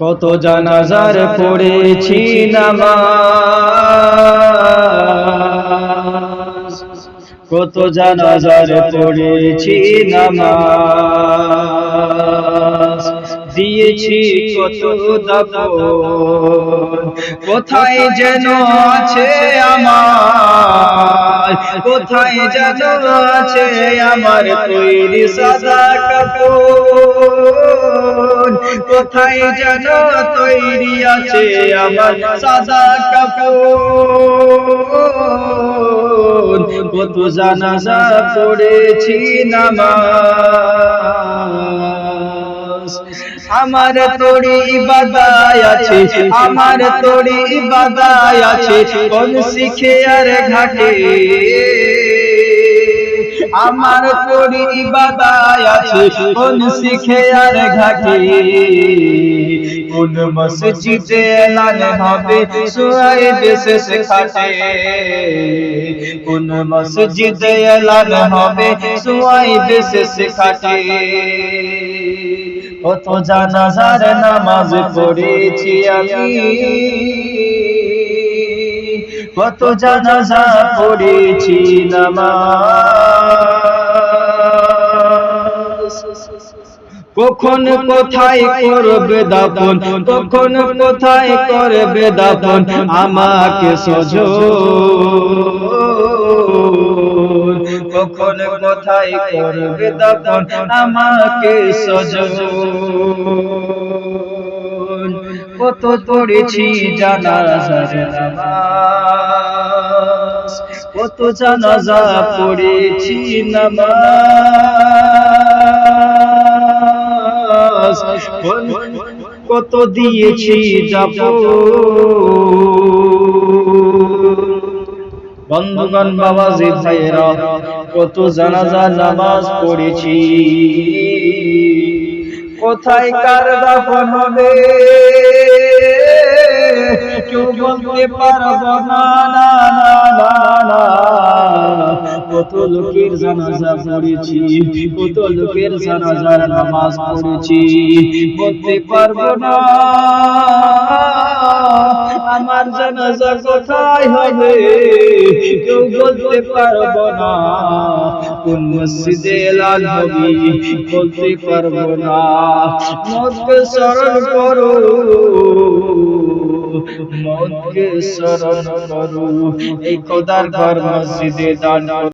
কত জানাজার পড়েছি নামাজ। কত জানাজার পড়েছি নামাজ। দিয়েছি কত দাপন কোথায় যেন আছে আমার? কোথায় যেন আছে আমার তৈরি সাদা কাপড়? কোথায় যেন তৈরি আছে আমার সাদা কাপড়? কত জানাজা পড়েছি নামাজ। আমার তোরি বাদায় আছে, আমার তোরি বাদায় আছে, কোন শিখে আর ঘাটে? আমার তোরি ইবাদায় আছে, কোন শিখে আর ঘাটে। কোন মসজিদে এলান হবে সুয়াই বিশেষ খাটে। কোন মসজিদে এলান হবে সুয়াই বিশেষ খাটে। কত জানাজার নামাজ পড়েছি আমি। কত জানাজা পড়েছি নামাজ কখন কোথায় করবে দাপন, কখন কোথায় করবে দাপন, আমাকে সজ কখন কোথায় করবে দাপন, আমাকে সজ কত পড়েছি কত জানাজা পড়েছি নামাজ। কত দিয়েছি যাব। বন্ধুগণ, বাবাজি ভাইরা কত জানাজা নামাজ পড়েছি। কোথায় কার দাফন হবে? কত লোকের জানাজা পড়েছি, কত লোকের জানাজার নামাজ পড়েছি। বলতে পারব না। আমার জানাজা কোথায় হবে? কেউ বলতে পারব না। কোন মসজিদে এলান হবে? বলতে পারব না। মতকে স্মরণ করো। মতকে স্মরণ করো এই খোদার ঘর মসজিদে দান করো